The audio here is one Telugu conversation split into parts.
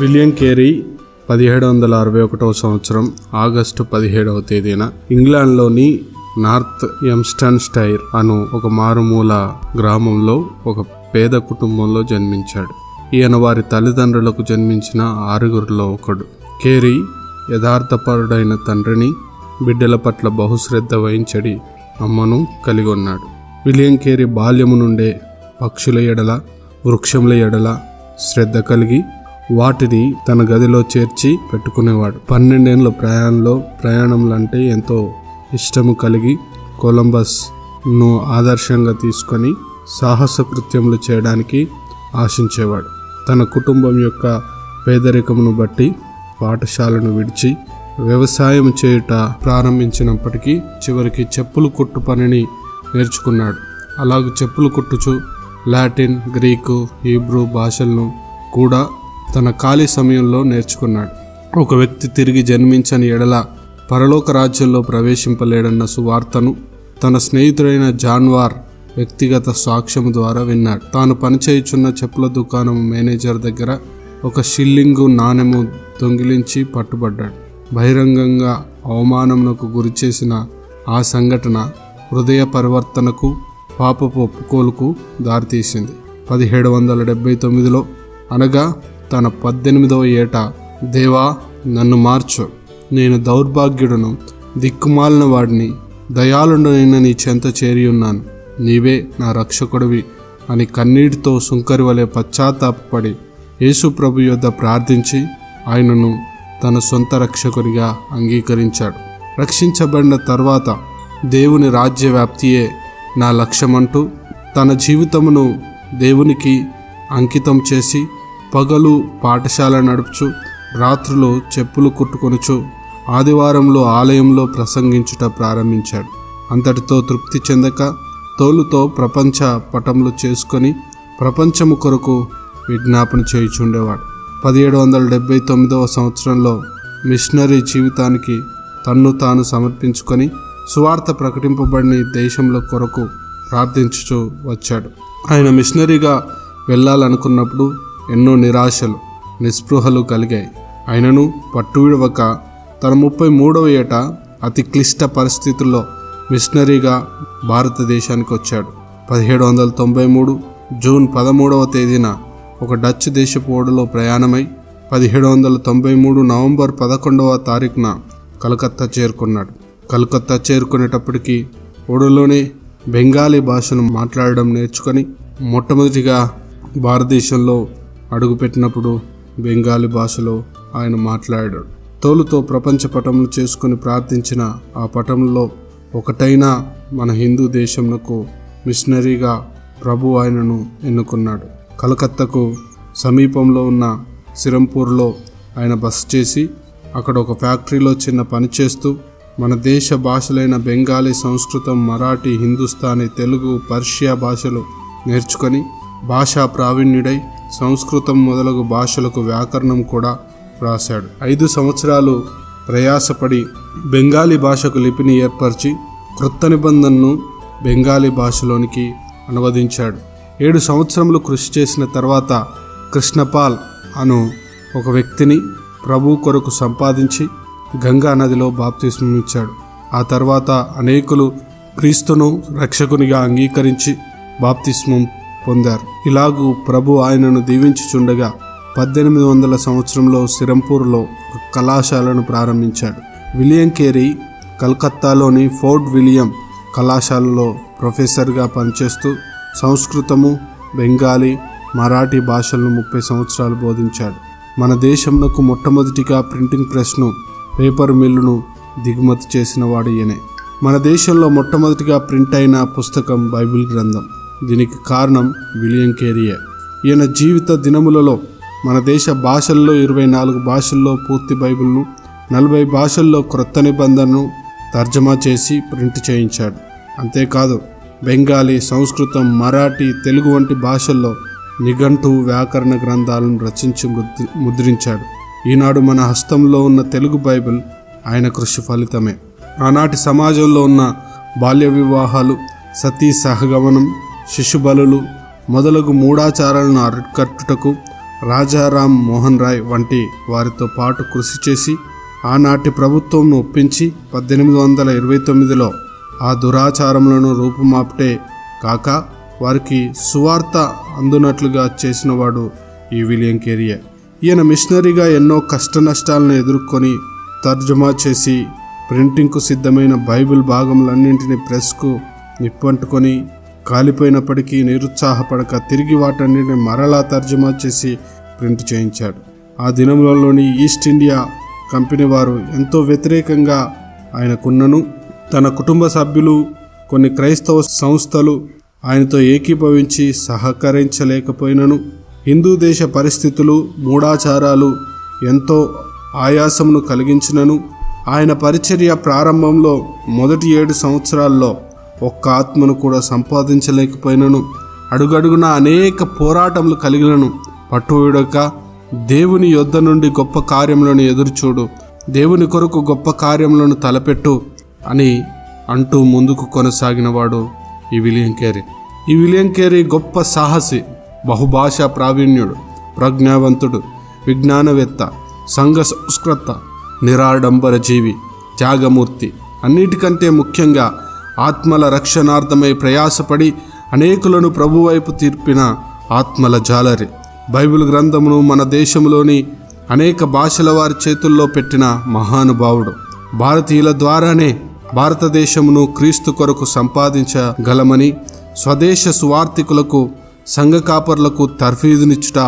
విలియం కేరీ పదిహేడు వందల అరవై ఒకటవ సంవత్సరం ఆగస్టు పదిహేడవ తేదీన ఇంగ్లాండ్లోని నార్త్ ఎమ్స్టన్ స్టైర్ అను ఒక మారుమూల గ్రామంలో ఒక పేద కుటుంబంలో జన్మించాడు. ఈయన వారి తల్లిదండ్రులకు జన్మించిన ఆరుగురిలో ఒకడు. కేరీ యథార్థపరుడైన తండ్రిని బిడ్డల పట్ల బహుశ్రద్ధ వహించడి అమ్మను కలిగి ఉన్నాడు విలియం కేరీ బాల్యము నుండే పక్షుల ఎడల వృక్షముల ఎడల శ్రద్ధ కలిగి వాటిని తన గదిలో చేర్చి పెట్టుకునేవాడు. పన్నెండేళ్ళ ప్రయాణంలో ప్రయాణంలో అంటే ఎంతో ఇష్టము కలిగి కొలంబస్ను ఆదర్శంగా తీసుకొని సాహస కృత్యములు చేయడానికి ఆశించేవాడు. తన కుటుంబం యొక్క పేదరికమును బట్టి పాఠశాలను విడిచి వ్యవసాయం చేయుట ప్రారంభించినప్పటికీ చివరికి చెప్పులు కుట్టు పనిని నేర్చుకున్నాడు. అలాగే చెప్పులు కుట్టుచు లాటిన్ గ్రీకు హీబ్రూ భాషలను కూడా తన ఖాళీ సమయంలో నేర్చుకున్నాడు. ఒక వ్యక్తి తిరిగి జన్మించని ఎడల పరలోక రాజ్యంలో ప్రవేశింపలేడన్న సువార్తను తన స్నేహితుడైన జాన్వార్ వ్యక్తిగత సాక్ష్యం ద్వారా విన్నాడు. తాను పనిచేయుచున్న చెప్పుల దుకాణం మేనేజర్ దగ్గర ఒక షిల్లింగు నాణెము దొంగిలించి పట్టుబడ్డాడు. బహిరంగంగా అవమానములకు గురిచేసిన ఆ సంఘటన హృదయ పరివర్తనకు పాపపు ఒప్పుకోలుకు దారితీసింది. పదిహేడు వందల డెబ్బై తొమ్మిదిలో అనగా తన పద్దెనిమిదవ ఏట దేవా నన్ను మార్చు. నేను దౌర్భాగ్యుడును దిక్కుమాలిన వాడిని దయాళుడైన నీ చెంత చేరి ఉన్నాను. నీవే నా రక్షకుడివి అని కన్నీటితో సుంకరి వలె పశ్చాత్తాపడి యేసు ప్రభు యొద్ద ప్రార్థించి ఆయనను తన సొంత రక్షకునిగా అంగీకరించాడు. రక్షించబడిన తర్వాత దేవుని రాజ్య వ్యాప్తియే నా లక్ష్యమంటూ తన జీవితమును దేవునికి అంకితం చేసి పగలు పాఠశాల నడుపుచు రాత్రులు చెప్పులు కుట్టుకొనుచు ఆదివారంలో ఆలయంలో ప్రసంగించుట ప్రారంభించాడు. అంతటితో తృప్తి చెందక తోలుతో ప్రపంచ పటములు చేసుకొని ప్రపంచము కొరకు విజ్ఞాపన చేయుచుండేవాడు. పదిహేడు వందల డెబ్బై తొమ్మిదవ సంవత్సరంలో మిషనరీ జీవితానికి తన్ను తాను సమర్పించుకొని సువార్త ప్రకటింపబడిన దేశంలో కొరకు ప్రార్థించుచూ వచ్చాడు. ఆయన మిషనరీగా వెళ్ళాలనుకున్నప్పుడు ఎన్నో నిరాశలు నిస్పృహలు కలిగాయి. ఆయనను పట్టువిడవక తన ముప్పై మూడవ ఏట అతి క్లిష్ట పరిస్థితుల్లో మిషనరీగా భారతదేశానికి వచ్చాడు. పదిహేడు వందల తొంభై మూడు జూన్ పదమూడవ తేదీన ఒక డచ్ దేశపు ఓడలో ప్రయాణమై పదిహేడు వందల తొంభై మూడు నవంబర్ పదకొండవ తారీఖున కలకత్తా చేరుకున్నాడు. కలకత్తా చేరుకునేటప్పటికీ ఓడలోనే బెంగాలీ భాషను మాట్లాడడం నేర్చుకొని మొట్టమొదటిగా భారతదేశంలో అడుగుపెట్టినప్పుడు బెంగాలీ భాషలో ఆయన మాట్లాడాడు. తోలుతో ప్రపంచ పటములు చేసుకుని ప్రార్థించిన ఆ పటంలో ఒకటైన మన హిందూ దేశంలో మిషనరీగా ప్రభు ఆయనను ఎన్నుకున్నాడు. కలకత్తాకు సమీపంలో ఉన్న సిరంపూర్లో ఆయన బస చేసి అక్కడ ఒక ఫ్యాక్టరీలో చిన్న పని చేస్తూ మన దేశ భాషలైన బెంగాలీ సంస్కృతం మరాఠీ హిందుస్థానీ తెలుగు పర్షియా భాషలు నేర్చుకొని భాషా ప్రావీణ్యుడై సంస్కృతం మొదలగు భాషలకు వ్యాకరణం కూడా రాశాడు ఐదు సంవత్సరాలు ప్రయాసపడి బెంగాలీ భాషకు లిపిని ఏర్పరిచి క్రొత్త నిబంధనను బెంగాలీ భాషలోనికి అనువదించాడు. ఏడు సంవత్సరములు కృషి చేసిన తర్వాత కృష్ణపాల్ అను ఒక వ్యక్తిని ప్రభు కొరకు సంపాదించి గంగా నదిలో బాప్తిస్మం ఇచ్చాడు ఆ తర్వాత అనేకులు క్రీస్తును రక్షకునిగా అంగీకరించి బాప్తిస్మం పొందారు. ఇలాగూ ప్రభు ఆయనను దీవించుచుండగా పద్దెనిమిది వందల సంవత్సరంలో సిరంపూర్లో కళాశాలను ప్రారంభించాడు. విలియం కేరీ కలకత్తాలోని ఫోర్ట్ విలియం కళాశాలలో ప్రొఫెసర్గా పనిచేస్తూ సంస్కృతము బెంగాలీ మరాఠీ భాషలను ముప్పై సంవత్సరాలు బోధించాడు. మన దేశంలో మొట్టమొదటిగా ప్రింటింగ్ ప్రెస్ను పేపర్ మిల్లును దిగుమతి చేసిన వాడు ఈయనే. మన దేశంలో మొట్టమొదటిగా ప్రింట్ అయిన పుస్తకం బైబిల్ గ్రంథం. దీనికి కారణం విలియం కేరియే. ఈయన జీవిత దినములలో మన దేశ భాషల్లో ఇరవై నాలుగు భాషల్లో పూర్తి బైబిల్ను నలభై భాషల్లో క్రొత్త నిబంధనను తర్జమా చేసి ప్రింట్ చేయించాడు. అంతేకాదు బెంగాలీ సంస్కృతం మరాఠీ తెలుగు వంటి భాషల్లో నిఘంటు వ్యాకరణ గ్రంథాలను రచించి ముద్రించాడు. ఈనాడు మన హస్తంలో ఉన్న తెలుగు బైబిల్ ఆయన కృషి ఫలితమే. ఆనాటి సమాజంలో ఉన్న బాల్య వివాహాలు సతీ సహగమనం శిశుబలులు మొదలగు మూఢాచారాలను అరికట్టుటకు రాజారాం మోహన్ రాయ్ వంటి వారితో పాటు కృషి చేసి ఆనాటి ప్రభుత్వంను ఒప్పించి పద్దెనిమిది వందల ఇరవై తొమ్మిదిలో ఆ దురాచారములను రూపుమాపటే కాక వారికి సువార్త అందునట్లుగా చేసినవాడు ఈ విలియం కెరియర్ ఈయన మిషనరీగా ఎన్నో కష్ట నష్టాలను ఎదుర్కొని తర్జుమా చేసి ప్రింటింగ్కు సిద్ధమైన బైబిల్ భాగములన్నింటినీ ప్రెస్కు నిప్పంటుకొని కాలిపోయినప్పటికీ నిరుత్సాహపడక తిరిగి వాటన్నిటిని మరలా తర్జుమా చేసి ప్రింట్ చేయించాడు. ఆ దినములలోని ఈస్ట్ ఇండియా కంపెనీ వారు ఎంతో వ్యతిరేకంగా ఆయనకున్నను తన కుటుంబ సభ్యులు కొన్ని క్రైస్తవ సంస్థలు ఆయనతో ఏకీభవించి సహకరించలేకపోయినను హిందూ దేశ పరిస్థితులు మూఢాచారాలు ఎంతో ఆయాసమును కలిగించినను ఆయన పరిచర్య ప్రారంభంలో మొదటి ఏడు సంవత్సరాల్లో ఒక్క ఆత్మను కూడా సంపాదించలేకపోయినను. అడుగడుగున అనేక పోరాటములు కలిగినను. పట్టువిడక దేవుని యొద్ద నుండి గొప్ప కార్యములను ఎదురుచూడు. దేవుని కొరకు గొప్ప కార్యములను తలపెట్టు అని అంటూ ముందుకు కొనసాగినవాడు ఈ విలియం కేరీ. ఈ విలియం కేరీ గొప్ప సాహసి బహుభాషా ప్రావీణ్యుడు ప్రజ్ఞావంతుడు విజ్ఞానవేత్త సంఘ సంస్కృత నిరాడంబర జీవి త్యాగమూర్తి అన్నిటికంటే ముఖ్యంగా ఆత్మల రక్షణార్థమై ప్రయాసపడి అనేకులను ప్రభువైపు తీర్పిన ఆత్మల జాలరి. బైబిల్ గ్రంథమును మన దేశంలోని అనేక భాషల వారి చేతుల్లో పెట్టిన మహానుభావుడు. భారతీయుల ద్వారానే భారతదేశమును క్రీస్తు కొరకు సంపాదించగలమని స్వదేశ సువార్థికులకు సంఘ కాపర్లకు తర్ఫీదునిచ్చుట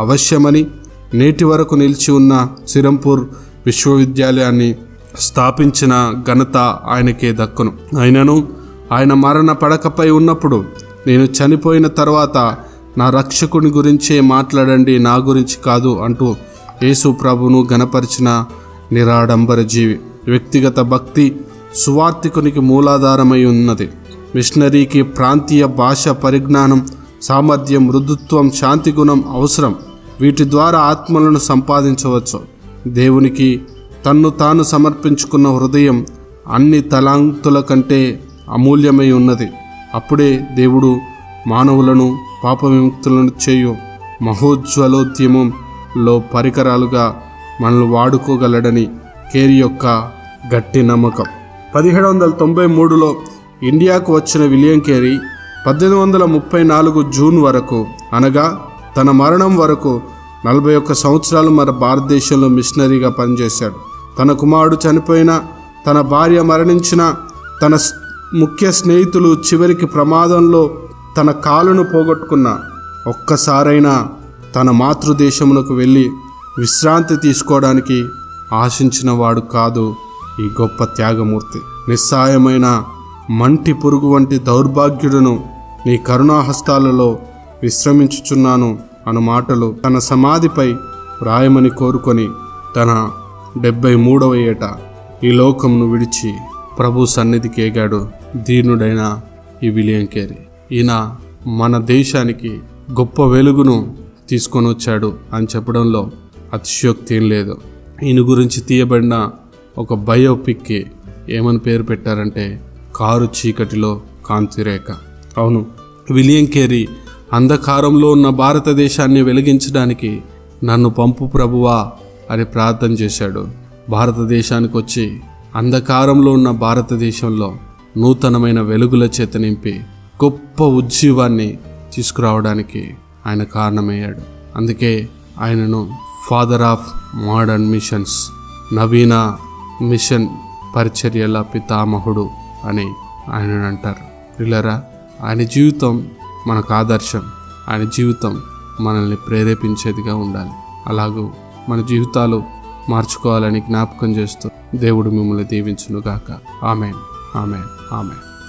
అవశ్యమని నేటి వరకు నిలిచి ఉన్న సిరంపూర్ విశ్వవిద్యాలయాన్ని స్థాపించిన ఘనత ఆయనకే దక్కును. అయినను ఆయన మరణ పడకపై ఉన్నప్పుడు నేను చనిపోయిన తర్వాత నా రక్షకుని గురించే మాట్లాడండి నా గురించి కాదు అంటూ యేసు ప్రభును గణపరిచిన నిరాడంబర జీవి. వ్యక్తిగత భక్తి సువార్థికునికి మూలాధారమై ఉన్నది. మిషనరీకి ప్రాంతీయ భాష పరిజ్ఞానం సామర్థ్యం మృదుత్వం శాంతి గుణం అవసరం. వీటి ద్వారా ఆత్మలను సంపాదించవచ్చు. దేవునికి తన్ను తాను సమర్పించుకున్న హృదయం అన్ని తలాంతుల కంటే అమూల్యమై ఉన్నది. అప్పుడే దేవుడు మానవులను పాప విముక్తులను చేయు మహోజ్వలోద్యమంలో పరికరాలుగా మనల్ని వాడుకోగలడని కేరీ యొక్క గట్టి నమ్మకం. పదిహేడు వందల తొంభై మూడులో ఇండియాకు వచ్చిన విలియం కేరీ పద్దెనిమిది వందల ముప్పై నాలుగు జూన్ వరకు అనగా తన మరణం వరకు నలభై ఒక్క సంవత్సరాలు మన భారతదేశంలో మిషనరీగా పనిచేశాడు. తన కుమారుడు చనిపోయిన తన భార్య మరణించిన తన ముఖ్య స్నేహితులు చివరికి ప్రమాదంలో తన కాలును పోగొట్టుకున్న ఒక్కసారైనా తన మాతృదేశమునకు వెళ్ళి విశ్రాంతి తీసుకోవడానికి ఆశించిన వాడు కాదు ఈ గొప్ప త్యాగమూర్తి. నిస్సాయమైన మంటి పురుగు వంటి దౌర్భాగ్యుడును నీ కరుణాహస్తాలలో విశ్రమించుచున్నాను అను మాటలు తన సమాధిపై వ్రాయమని కోరుకొని తన డెబ్బై మూడవ ఏట ఈ లోకంను విడిచి ప్రభు సన్నిధికి ఏగాడు దీనుడైన ఈ విలియం కేరీ ఈయన మన దేశానికి గొప్ప వెలుగును తీసుకొని వచ్చాడు అని చెప్పడంలో అతిశయోక్తి ఏం లేదు. ఈయన గురించి తీయబడిన ఒక బయోపిక్కి ఏమని పేరు పెట్టారంటే కారు చీకటిలో కాంతిరేఖ అవును విలియం కేరీ అంధకారంలో ఉన్న భారతదేశాన్ని వెలిగించడానికి నన్ను పంపు ప్రభువా అని ప్రార్థన చేశాడు. భారతదేశానికి వచ్చి అంధకారంలో ఉన్న భారతదేశంలో నూతనమైన వెలుగుల చేత నింపి గొప్ప ఉజ్జీవాన్ని తీసుకురావడానికి ఆయన కారణమయ్యాడు. అందుకే ఆయనను ఫాదర్ ఆఫ్ మోడర్న్ మిషన్స్ నవీన మిషన్ పరిచర్యల పితామహుడు అని ఆయనను అంటారు. పిల్లరా ఆయన జీవితం మనకు ఆదర్శం. ఆయన జీవితం మనల్ని ప్రేరేపించేదిగా ఉండాలి. అలాగూ మన జీవితాలు మార్చుకోవాలని జ్ఞాపకం చేస్తూ దేవుడు మిమ్మల్ని దీవించునుగాక. ఆమెన్. ఆమెన్. ఆమెన్.